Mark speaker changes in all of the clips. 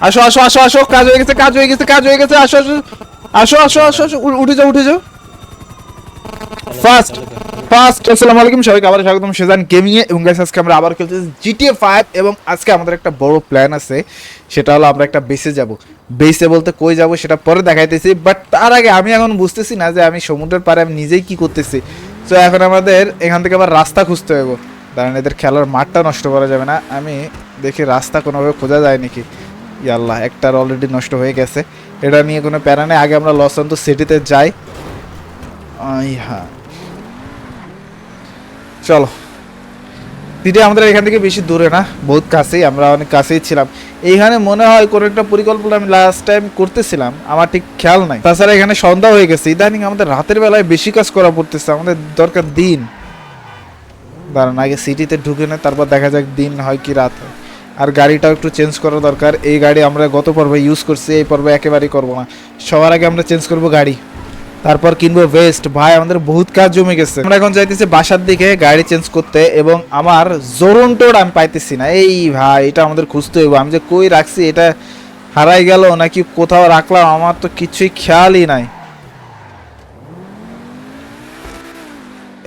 Speaker 1: আসো আসো আসো আসো, কাজ হয়ে গেছে, কাজ হয়ে গেছে, কাজ হয়ে গেছে, আসো আসো আসো আসো আসো উঠে যাও উঠে যাও। ফার্স্ট ফার্স্ট আসসালামু আলাইকুম, সবাইকে আবার স্বাগতম, সেজান গেমিং এ। এবং গাইস আজকে আমরা আবার খেলতেছি জিটিএ 5 এবং আজকে আমাদের একটা বড় প্ল্যান আছে, সেটা হলো আমরা একটা বেসে যাব। বেসে বলতে কই যাব সেটা পরে দেখাইতেছি বাট তার আগে আমি এখন বুঝতেছি না যে আমি সমুদ্রের পাড়ে আমি নিজেই কি করতেছি। তো এখন আমাদের এখান থেকে আবার রাস্তা খুঁজতে হবে কারণ এদের খেলার মাঠটা নষ্ট করা যাবে না। আমি দেখি রাস্তা কোনোভাবে খোঁজা যায় নাকি। ইয়াল্লাহ, একটার অলরেডি নষ্ট হয়ে গেছে। এটা নিয়ে কোনো প্যারা নেই। আগে আমরা লস অন্ত সিটিতে যাই। হ্যাঁ চলো। সিটি আমাদের এখান থেকে বেশি দূরে না? বহুত কাছেই, আমরা অনেক কাছেই ছিলাম। এইখানে মনে হয় কোনো একটা পরিকল্পনা আমি লাস্ট টাইম করতেছিলাম। আমার ঠিক খেয়াল নাই। তাছাড়া এখানে সন্ধ্যা হয়ে গেছে। ইদানিং আমাদের রাতের বেলায় বেশি কাজ করা পড়তেছে। আমাদের দরকার দিন। দাঁড়ান, আগে সিটিতে ঢুকে না, তারপর দেখা যাক দিন হয় কি রাত হয়। আর গাড়িটাও একটু চেঞ্জ করা দরকার। এই গাড়ি আমরা গত পর্বে ইউজ করছি, এই পর্বে একেবারেই করব না। সবার আগে আমরা চেঞ্জ করব গাড়ি। তারপর কিনবো ওয়েস্ট ভাই, আমাদের বহুত কাজ জমে গেছে। আমরা এখন যাইতেছি বাসার দিকে গাড়ি চেঞ্জ করতে এবং আমার জোরন টোড আমি পাইতেছি না। এই ভাই, এটা আমাদের খুঁজতে হইব। আমি যে কই রাখছি, এটা হারাই গেল নাকি কোথাও রাখলাম, আমার তো কিছুই খেয়ালই নাই।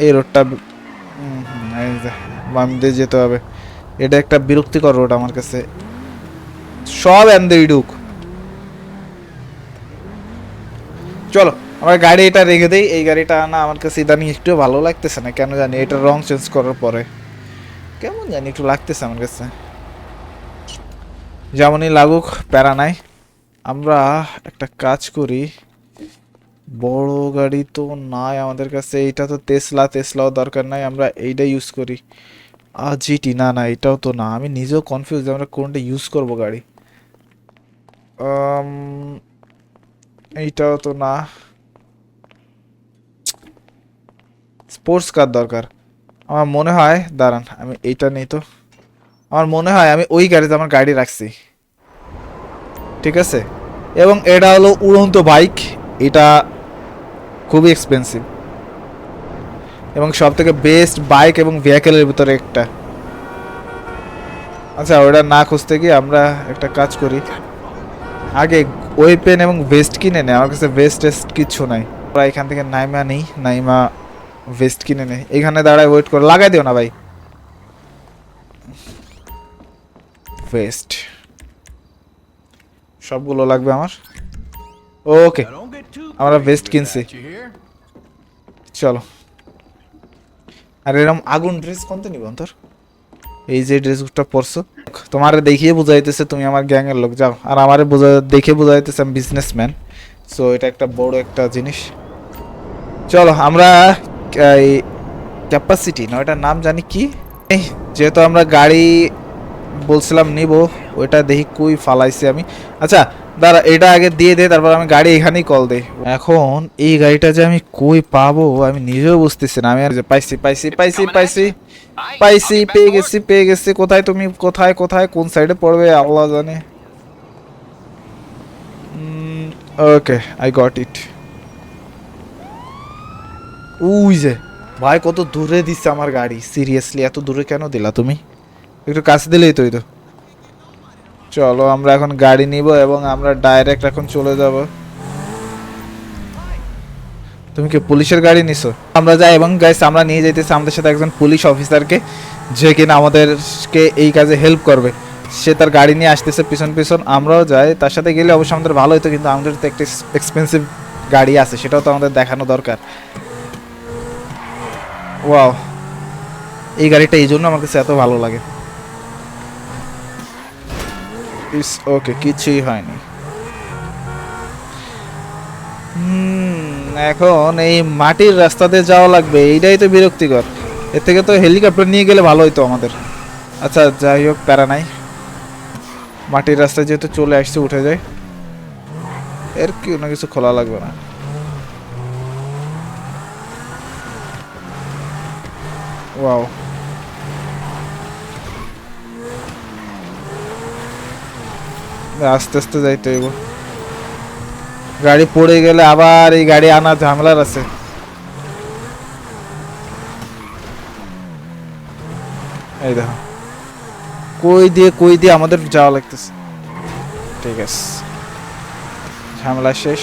Speaker 1: এই রোডটা বাম দিয়ে যেতে হবে। এটা একটা বিরক্তিকর রোড আমার কাছে। সব এন্দেই ঢুক চলো, আমার গাড়ি এটা রেখে দেই। এই গাড়িটা না আমার কাছে ইদানিং একটু ভালো লাগতেছে না। কেন জানি এটা রং চেঞ্জ করার পরে। কেমন জানি একটু লাগতেছে আমার কাছে। যেমনই লাগুক, প্যারা নাই। আমরা একটা কাজ করি। বড় গাড়ি তো নাই আমাদের কাছে। এইটা তো তেসলা তেসলাও দরকার নাই। আমরা এইটা ইউজ করি। জিটি না না, এটাও তো না। আমি নিজেও কনফিউজ আমরা কোনটা ইউজ করব গাড়ি। এইটাও তো না। স্পোর্টস কার দরকার। আমার মনে হয়, দাঁড়ান, আমি এইটা নেই তো। আমার মনে হয় আমি ওই গাড়িতে আমার গাড়ি রাখছি। ঠিক আছে? এবং এটা হলো উড়ন্ত বাইক এটা খুবই এক্সপেন্সিভ এবং সব থেকে বেস্ট বাইক এবং ভেহিকেলের ভিতরে একটা। আচ্ছা ওটা না খুঁজতে গিয়ে আমরা একটা কাজ করি। আগে ওয়েপেন এবং ভেস্ট কিনে নেয় আমার কাছে ভেস্ট টেস্ট কিচ্ছু নাই। আমরা এখান থেকে নাইমা নেই, নাইমা ভেস্ট কিনে নেই এখানে দাঁড়ায় ওয়েট করে, লাগাই দিও না ভাই। ভেস্ট সবগুলো লাগবে আমার? ওকে আমরা ভেস্ট কিনছি। চলো। আর এরকম আগুন ড্রেস কোনতে নিব তোর এই যে ড্রেসটা পরছো। তোমার দেখিয়ে বোঝাইতেছে তুমি আমার গ্যাংয়ের লোক, যাও। আর আমারে বোঝা, দেখে বোঝাইতেছে আমি বিজনেসম্যান সো এটা একটা বড় একটা জিনিস। চলো, আমরা, এই ক্যাপাসিটি না ওটার নাম জানি কি? যেহেতু আমরা গাড়ি বলছিলাম নিব, ওইটা দেখি কই ফালাইছি আমি। আচ্ছা দাঁড়া এটা আগে দিয়ে দে তারপর আমি গাড়ি এখানেই কল দেই এখন এই গাড়িটা যে আমি কই পাবো আমি নিজেও বুঝতেছি না। আমি আর যে পাইছি পাইছি পাইছি পাইছি পাইছি পেয়ে গেছি পেয়ে গেছি। কোথায় তুমি কোথায় কোথায় কোন সাইডে পড়বে আল্লাহ জানে। Okay I got it we যে ভাই কত দূরে দিচ্ছে আমার গাড়ি। সিরিয়াসলি এত দূরে কেন দিলা তুমি? একটু কাছে দিলেই তো এই তো চলো, আমরা এখন গাড়ি নিব এবং আমরা ডাইরেক্ট এখন চলে যাব। তুমি কি পুলিশের গাড়ি নিছো? আমরা যাই এবং গাইস আমরা নিয়ে যাইতেছি আমাদের সাথে একজন পুলিশ অফিসারকে যে কিনা আমাদেরকে এই কাজে হেল্প করবে। সে তার গাড়ি নিয়ে আসতেছে পিছন পিছন, আমরাও যাই। তার সাথে গেলে অবশ্যই আমাদের ভালো হতো কিন্তু আমাদের তো একটা এক্সপেন্সিভ গাড়ি আছে, সেটাও তো আমাদের দেখানো দরকার। ওয়াও এই গাড়িটা এই জন্য আমার কাছে এত ভালো লাগে। ইস, ওকে, কিছুই হয়নি। এখন এই মাটির রাস্তাতে যাওয়া লাগবে, এইটাই তো বিরক্তিকর। এর থেকে তো হেলিকপ্টার নিয়ে গেলে ভালো হতো আমাদের। আচ্ছা যাই হোক, প্যারা নাই। মাটির রাস্তায় যেহেতু চলে আসছে, উঠে যায় এর কি কোনো কিছু খোলা লাগবে না। ওয়াও। আস্তে আস্তে যাইতে হইব। গাড়ি পড়ে গেলে আবার এই গাড়ি আনা ঝামেলার আছে। এই দেখো। কই দিয়ে কই দিয়ে আমাদের যাওয়া লাগতেছে। ঠিক আছে। ঝামেলা শেষ।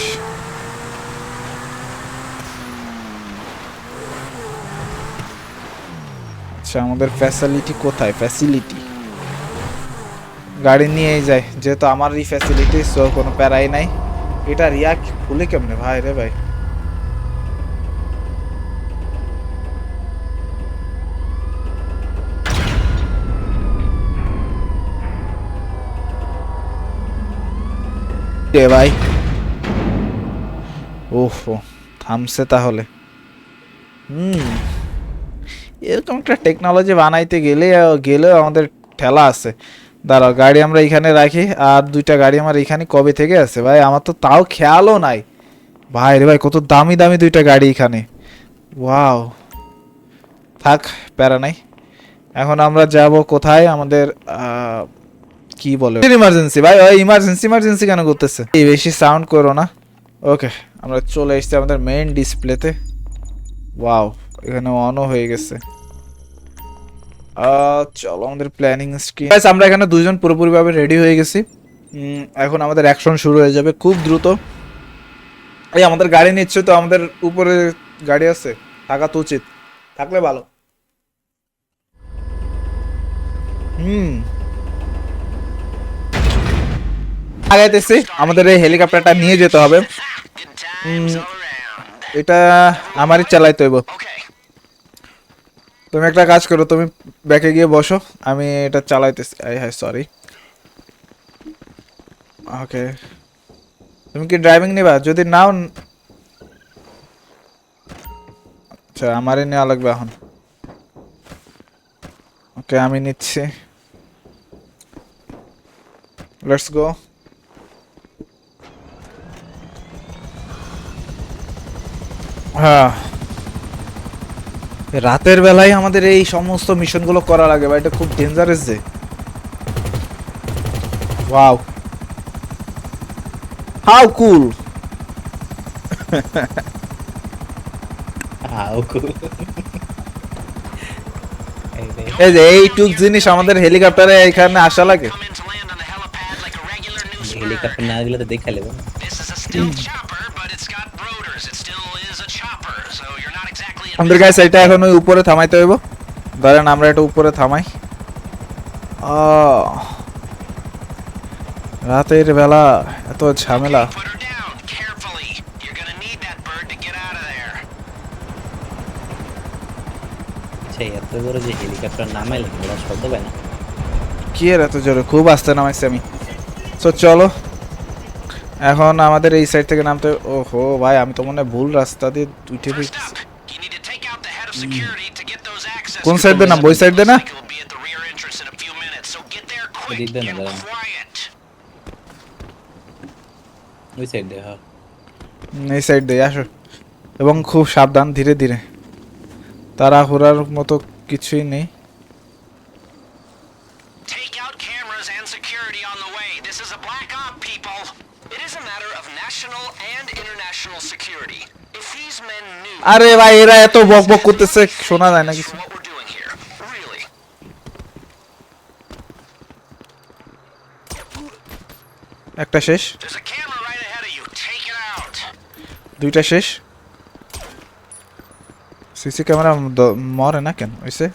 Speaker 1: আচ্ছা আমাদের ফ্যাসিলিটি কোথায়? ফ্যাসিলিটি গাড়ি নিয়েই যায়। যেহেতু আমারই ফ্যাসিলিটি সো কোনো প্যারাই নাই। এটা রিয়া খুলে কেমনে? ভাই রে ভাই। কে ভাই? ওহো থামছে তাহলে। হুম। এরকম একটা টেকনোলজি বানাইতে গেলে, গেলেও আমাদের ঠেলা আছে। দাঁড়াও, গাড়ি আমরা এখানে রাখি, আর দুইটা গাড়ি আমার এখানে কবে থেকে আছে? ভাই, আমার তো তাও খেয়ালও নাই। ভাই রে ভাই, কত দামি দামি দুইটা গাড়ি এখানে। ওয়াও। থাক, প্যারা নাই। এখন আমরা যাব কোথায়? আমাদের কি বলে? ইমার্জেন্সি ভাই, ওই ইমার্জেন্সি ইমার্জেন্সি কেন করতেছে? এই বেশি সাউন্ড করো না। ওকে আমরা চলে এসেছি আমাদের মেইন ডিসপ্লেতে ওয়াও এখানে অনও হয়ে গেছে। চলো আমাদের প্ল্যানিং স্ক্রিন আমরা এখানে দুইজন পুরোপুরিভাবে রেডি হয়ে গেছি। এখন আমাদের অ্যাকশন শুরু হয়ে যাবে খুব দ্রুত। এই আমাদের গাড়ি নিচ্ছে তো আমাদের উপরে গাড়ি আছে থাকা তো উচিত। থাকলে ভালো। হুম। আগাইতেছি আমাদের এই হেলিকপ্টারটা নিয়ে যেতে হবে. এটা আমারই চালাইতে হইব. তুমি একটা কাজ করো, তুমি ব্যাকে গিয়ে বসো। আমি এটা চালাইতেছি। আই হ্যাঁ সরি ওকে তুমি কি ড্রাইভিং নিবা? যদি নাও আচ্ছা আমারই নেওয়া লাগবে এখন। ওকে আমি নিচ্ছি। লেটস গো হ্যাঁ। রাতের বেলায় আমাদের এই সমস্ত মিশনগুলো করা লাগে বা এটা খুব ডেঞ্জারাস যে wow how cool
Speaker 2: How cool. এই
Speaker 1: যে এইটুক জিনিস আমাদের হেলিকপ্টারে এখানে আসা লাগে।
Speaker 2: হেলিকপ্টার না দিলে তো দেখা লেবো
Speaker 1: আমাদের কাছে এটা এখন ওই উপরে থামাইতে হইব। ধরেন আমরা এটা উপরে থামাই। রাতের বেলা এত ঝামেলা।
Speaker 2: এত যে হেলিকপ্টার নামাইলে ওরা শব্দ পায় না?
Speaker 1: কি এর এত জোরে? খুব আস্তে নামাইছি আমি। তো চলো। এখন আমাদের এই সাইড থেকে নামতে ওহো ভাই আমি তো মনে হয় ভুল রাস্তা দিয়ে উঠে
Speaker 3: First
Speaker 1: কোন সাইড দিয়ে নাম ওই সাইড দিয়ে না
Speaker 3: so get there quick
Speaker 2: এদিক দিয়ে না,
Speaker 3: quiet.
Speaker 2: ওই সাইড দিয়ে হ্যাঁ
Speaker 1: এই সাইড দিয়ে আসো এবং খুব সাবধান ধীরে ধীরে তাড়াহুড়ার মতো কিছুই নেই
Speaker 3: Take out cameras and security on the way. This is a black op, people. It is a matter of national and international security.
Speaker 1: আরে ভাই, এরা এত বক বক করতেছে, শোনা যায় না কিছু. একটা শেষ. দুইটা শেষ। সিসি ক্যামেরা মরে না কেন? ওইসে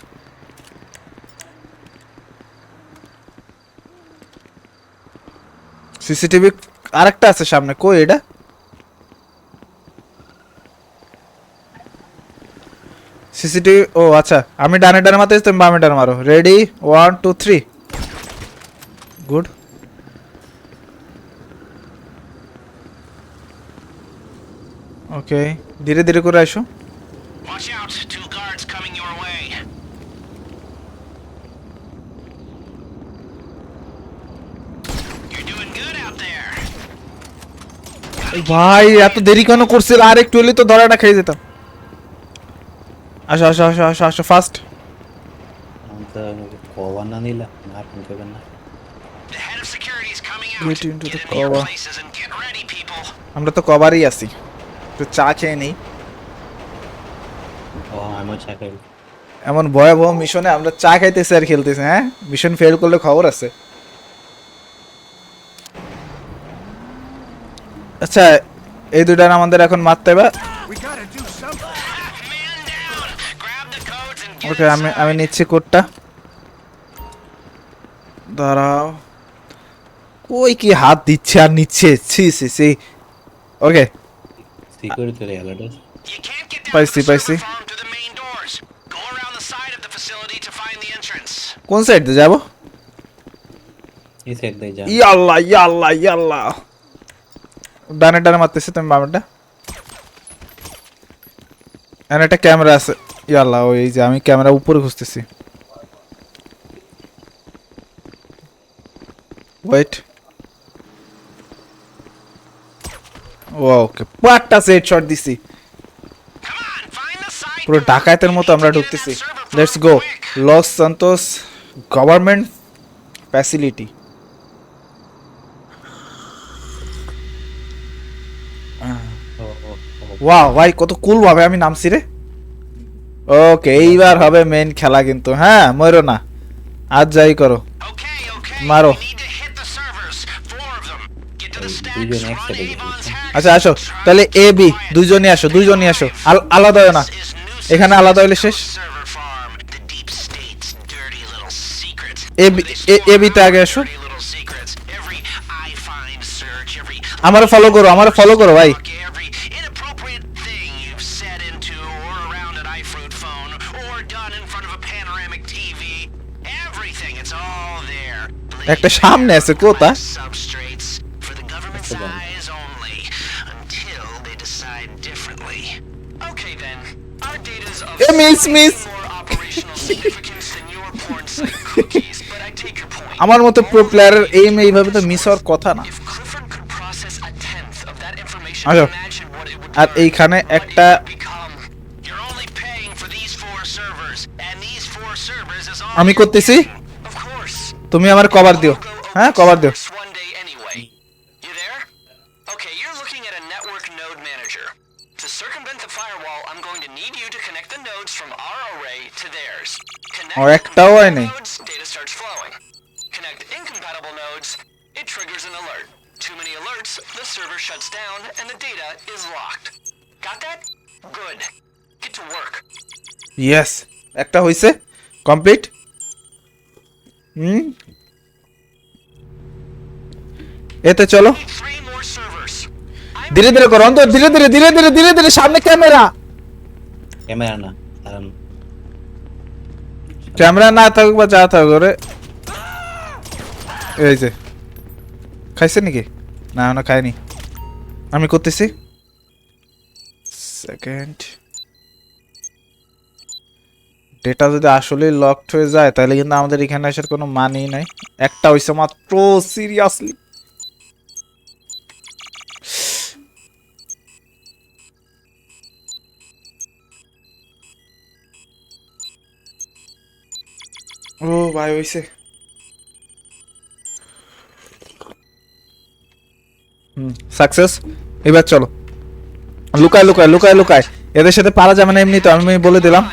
Speaker 1: সিসিটিভি আরেকটা আছে সামনে। কই এটা? সিসিটিভি ও আচ্ছা আমি ডানে ডানে মারতে তুমি বামে ডানে মারো। Ready one two three good okay ধীরে ধীরে করে আসো. ভাই এত দেরি কেন করছিল? আর একটু হলে তো ধরাটা খেয়ে যেতাম। আসো আসো আসো আসো আসো ফাস্ট
Speaker 2: তো
Speaker 3: The head of security is coming out.
Speaker 1: Get into the cover.
Speaker 3: get ready, people.
Speaker 1: আমরা তো কভারই আছি। একটু চা খেয়ে নেই।
Speaker 2: ও আমিও চা খাই।
Speaker 1: এমন ভয়াবহ মিশনে আমরা চা খাইতেছি আর খেলতেছি হ্যাঁ? মিশন ফেল করলে খবর আছে। আচ্ছা এই দুটার আমাদের এখন মারতে হবে। ওকে আমি আমি নিচ্ছি কোটটা দাঁড়াও। কই কি হাত দিচ্ছে আর নিচ্ছে? ছি সি সি ওকে
Speaker 3: পাইছি পাইছি
Speaker 1: কোন সাইড দিয়ে যাব? ইয়াল্লা ইয়াল্লা ইয়াল্লা। ডানে ডানে মারতেছে তুমি বামেরটা এখানে একটা ক্যামেরা আছে। ইয়াল্লা ওই যে আমি ক্যামেরা উপরে খুঁজতেছি। ওয়েট ওকে পাঁচটা সেট শট দিছি. পুরো ডাকাতের মতো আমরা ঢুকতেছি। Let's go Los Santos government facility
Speaker 2: ও ও ও।
Speaker 1: ওয়াও ভাই কত কুল ভাবে আমি নামছি রে। ওকে এইবার হবে মেইন খেলা কিন্তু। হ্যাঁ মরো না। আজ যাই করো।
Speaker 3: মারো।
Speaker 1: আচ্ছা আসো। তাহলে এ বি দুজনই আসো দুজনই আসো। আলাদা না। এখানে আলাদা হইলে শেষ। এ বি আগে আসো। আমারও ফলো করো আমারও ফলো করো ভাই।
Speaker 3: Every inappropriate thing you've said into or around an iFruit phone or done in front of a panoramic TV, everything, it's all there.
Speaker 1: একটা সামনে আছে কোথা
Speaker 3: Substrates for the government's
Speaker 2: That's the one.
Speaker 3: eyes only until they decide differently. Okay then, our data's of
Speaker 1: Eh, miss,
Speaker 3: slightly
Speaker 1: miss.
Speaker 3: more operational significance than your porn site cookies, but I take your point.
Speaker 1: আমার মতো pro প্লেয়ারের aim এইভাবে তো miss হওয়ার কথা না
Speaker 3: If Clifford could connect the nodes from our array to theirs. Connect
Speaker 1: ও, একটাও হয় নাই।
Speaker 3: Too many alerts, the server shuts down and the data is locked. Got that? Good. Get to work.
Speaker 1: Yes একটা হইছে complete হুম? এতে চলো। ধীরে ধীরে করো অন্তর ধীরে ধীরে ধীরে ধীরে ধীরে ধীরে সামনে ক্যামেরা।
Speaker 2: ক্যামেরা না
Speaker 1: ক্যামেরা না থাকুক বা যা থাকুক রে এই যে। খাইছে নাকি? না এখনও খাইনি আমি করতেছি। সেকেন্ড ডেটা যদি আসলে লকড হয়ে যায়, তাহলে কিন্তু আমাদের এখানে আসার কোনো মানেই নাই। একটা হইছে মাত্র সিরিয়াসলি ও, ভাই, হইছে। হুম সাকসেস এবার চলো। লুকায় লুকায় লুকায় লুকায়। এদের সাথে পারা যাবে না এমনি তো আমি বলে দিলাম।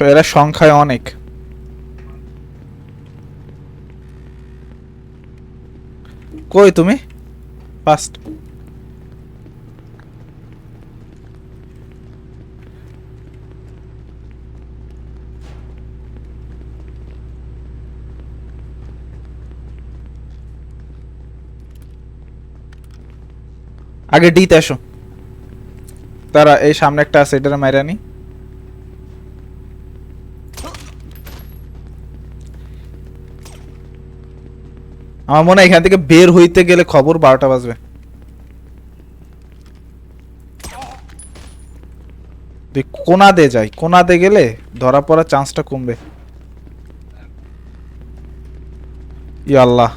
Speaker 1: এরা সংখ্যায় অনেক। কই তুমি? ফার্স্ট আগে ডিতে আসো। তারা এই সামনে একটা আছে, এটার মাইরা আমার মনে হয় এখান থেকে বের হইতে গেলে খবর বারোটা বাজবে। তুই কোনা দে যাই কোনা দে গেলে ধরা পড়ার চান্সটা কমবে। ই আল্লাহ।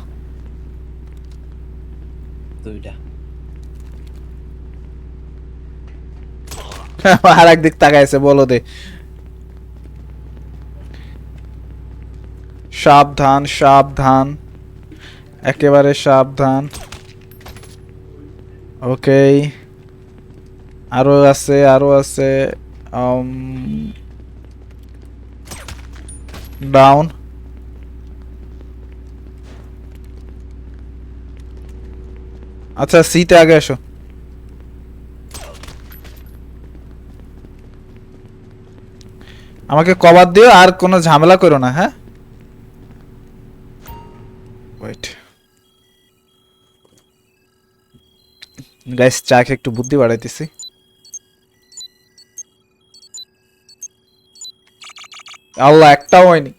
Speaker 2: দুইটা।
Speaker 1: আর একদিক তাকাইছে বলো দে। সাবধান সাবধান। একেবারে সাবধান। ওকে আরও আছে আরও আছে। ডাউন আচ্ছা সিতে আগে এসো। আমাকে কভার দিও, আর কোনো ঝামেলা করো না হ্যাঁ? ওয়েট গাইস চা খেয়ে একটু বুদ্ধি বাড়াইতেছি। আল্লাহ, একটাও হয়নি।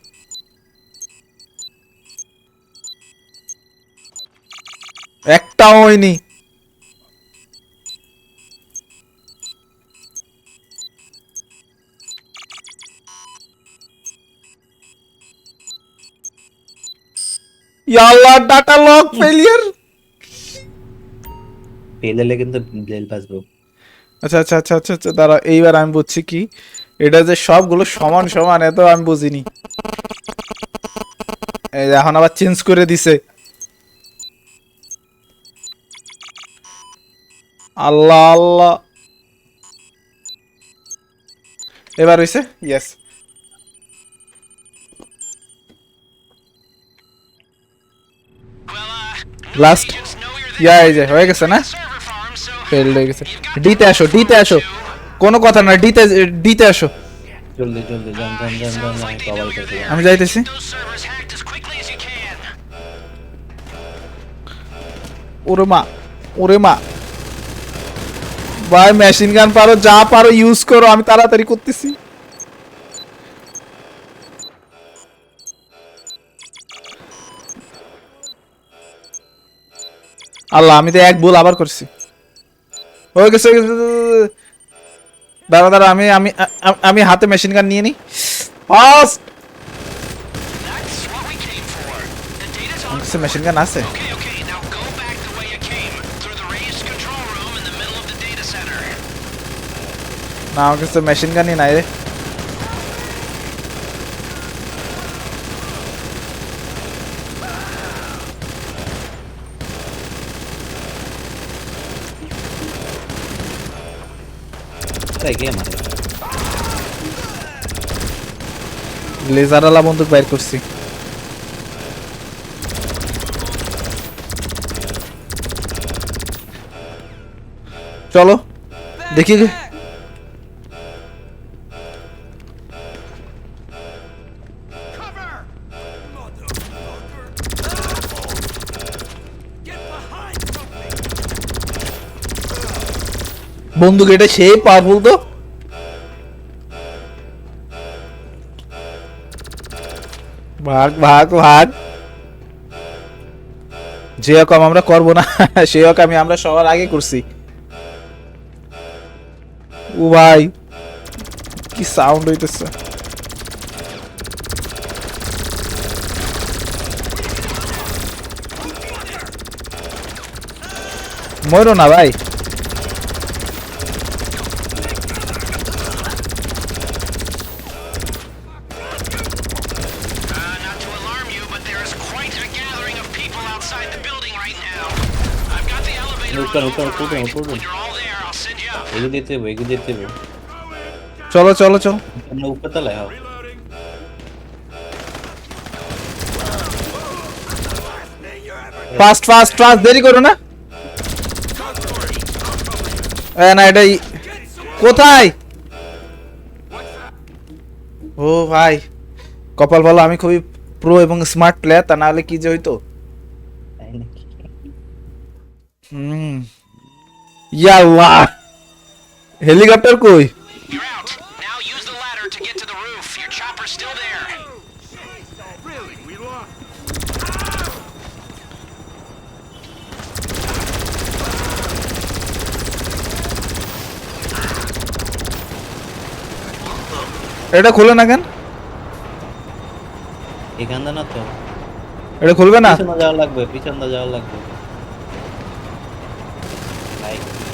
Speaker 1: একটাও হয়নি। আল্লাহ ডাটা লক ফেলিয়ার
Speaker 2: ফেল কিন্তু ব্লেল বাজবো
Speaker 1: আচ্ছা আচ্ছা আচ্ছা আচ্ছা আচ্ছা দাঁড়া এইবার আমি বুঝছি কি। এটা যে সবগুলো সমান সমান এত আমি বুঝিনি। এই এখন আবার চেঞ্জ করে দিছে। আল্লাহ আল্লাহ। এবার হইছে? ইয়েস লাস্ট ইয়া এই যে হয়ে গেছে না
Speaker 3: at the server farm, so
Speaker 1: fail হয়ে গেছে। ডিতে আসো ডিতে আসো। কোনো কথা না ডিতে ডিতে আসো।
Speaker 2: জলদি জলদি যান যান যান যান যান সবাই করতে
Speaker 1: আমি যাইতেছি. ওরে মা ওরে মা। ভাই মেশিন গান পারো যা পারো ইউজ করো আমি তাড়াতাড়ি করতেছি। আল্লাহ আমি তো এক ভুল আবার করছি। হয়ে গেছে হয়ে গেছে। দাঁড়া দাঁড়া আমি আমি আ- আমি হাতে মেশিন গান নিয়ে নি fast
Speaker 3: That's what we came for. The data's on.
Speaker 1: আমার কাছে মেশিন গান আছে
Speaker 3: Okay, okay, now go back the way you came, through the raised control room in the middle of the data center.
Speaker 1: না আমার কাছে machine গানই নাই রে
Speaker 2: আরে কে মারে
Speaker 1: লেজার আলা বন্দুক বাইর করছি। চলো দেখি। বন্দুক এটা সেই পাওয়ারফুল তো? ভাগ ভাগ ভাগ। যে রকম আমরা করব না সে রকম আমি আমরা সবার আগে করছি। ও ভাই, কি সাউন্ড হইতেছে। মরো না ভাই।
Speaker 3: I'll send you up.
Speaker 2: এগু দিতে হবে এগু দিতে হবে।
Speaker 1: চলো চলো চলো।
Speaker 2: তোমরা উপর তলায় হও
Speaker 1: ফাস্ট ফাস্ট ফাস্ট দেরি করো না। না এটাই কোথায়? ও ভাই। কপাল ভালো আমি খুবই প্রো এবং স্মার্ট প্লেয়ার তা না হলে কি যে হইতো
Speaker 2: তাই নাকি
Speaker 1: হুম ইয়াল্লাহ হেলিকপ্টার কই
Speaker 3: You're out. Now use the ladder to get to the roof. Your still there.
Speaker 1: এটা খুলে না কেন?
Speaker 2: এখান না তো।
Speaker 1: এটা খুলবে না?
Speaker 2: পিছনে যাওয়া লাগবে পিছনে যাওয়া লাগবে। ভাই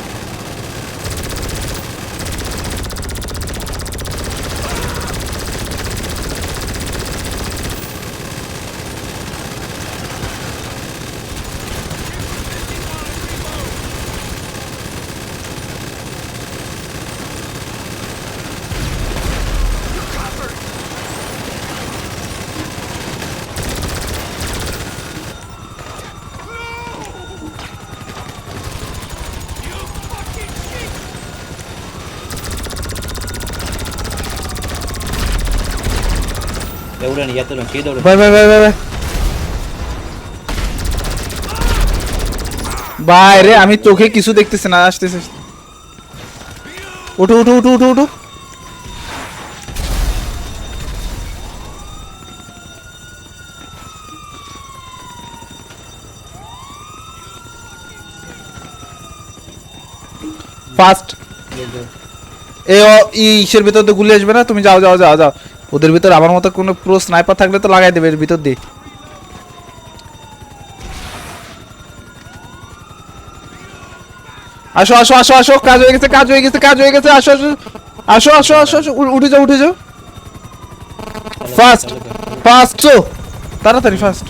Speaker 2: দৌড়ান ইয়াতে দৌড়ান সেই দৌড়ান
Speaker 1: ভাই ভাই ভাই ভাই ভাই ভাই রে আমি চোখে কিছু দেখতেছি না আসতেছে উঠো উঠো উঠো উঠো উঠো ফাস্ট এ ও ই ইসের ভিতর তো গুলি আসবে না তুমি যাও যাও যাও যাও ওদের ভিতর আমার মতো কোনো প্রো স্নাইপার থাকলে তো লাগাই দেবে এর ভিতর দিয়ে। আসো আসো আসো আসো, কাজ হয়ে গেছে, কাজ হয়ে গেছে, কাজ হয়ে গেছে, আসো আসো আসো আসো আসো উঠে যাও উঠে যাও। ফাস্ট ফাস্ট চো তাড়াতাড়ি ফাস্ট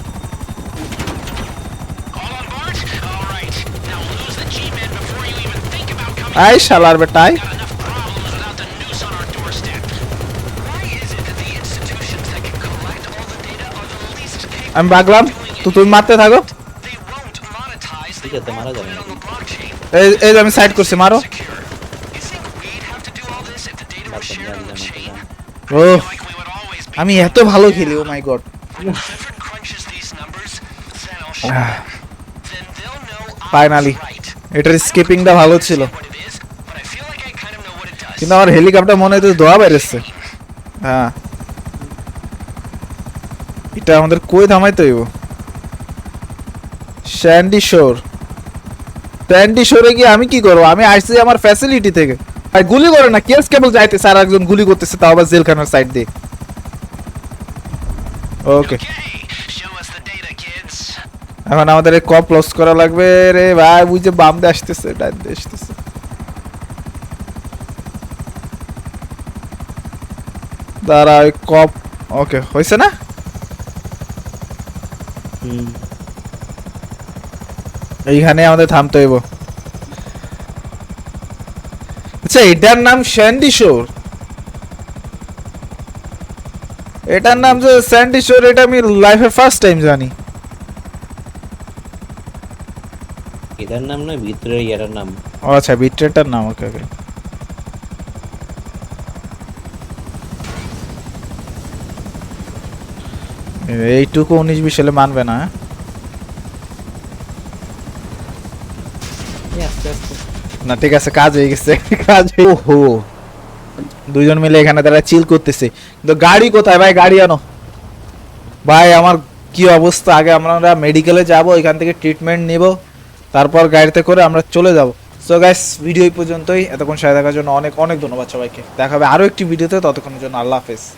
Speaker 3: All on board?
Speaker 1: আমি বাগলাম। তো তুমি মারতে থাকো। এই আমি সাইড করছি, মারো। ও আমি এত ভালো খেলি ও মাই গড
Speaker 3: ফাইনালি
Speaker 1: এটার স্কিপিংটা ভালো ছিল। কিন্তু আমার হেলিকপ্টার মনে হয় দোয়া বেরেছে হ্যাঁ। এটা আমাদের কই থামাইতে হইব? স্যান্ডি শোর স্যান্ডি শোরে গিয়ে আমি কি করব? আমি আসছি আমার ফ্যাসিলিটি থেকে। আর গুলি করে না কেস কেবল যাইতেছে আর একজন গুলি করতেছে তাও আবার জেলখানার সাইড দিয়ে। ওকে. এখন আমাদের এই কপ লস করা লাগবে রে ভাই বুঝে বাম দিয়ে আসতেছে ডান দিয়ে আসতেছে। দাঁড়া ওই কপ ওকে হয়েছে না? এইখানে আমাদের থামতে হইব। আচ্ছা এটার নাম স্যান্ডি শোর। এটার নাম যে স্যান্ডি শোর এটা আমি লাইফের ফার্স্ট টাইম জানি।
Speaker 2: এটার নাম নয় ভিতরের ইয়াটার নাম।
Speaker 1: ও আচ্ছা বিট্রেটার নাম ওকে ওকে এইটুকু উনিশ বিশ হলে মানবে না হ্যাঁ? না ঠিক আছে কাজ হয়ে গেছে কাজ ওহো। দুইজন মিলে এখানে তারা চিল করতেছে। কিন্তু গাড়ি কোথায়? ভাই গাড়ি আনো। ভাই আমার কি অবস্থা? আগে আমরা মেডিকেলে যাব এখান থেকে ট্রিটমেন্ট নিব তারপর গাড়িতে করে আমরা চলে যাব। সো গাইস ভিডিও এই পর্যন্তই। এতক্ষণ সাথে থাকার জন্য অনেক অনেক ধন্যবাদ সবাইকে। দেখা হবে আরও একটি ভিডিওতে ততক্ষণের জন্য আল্লাহ হাফেজ।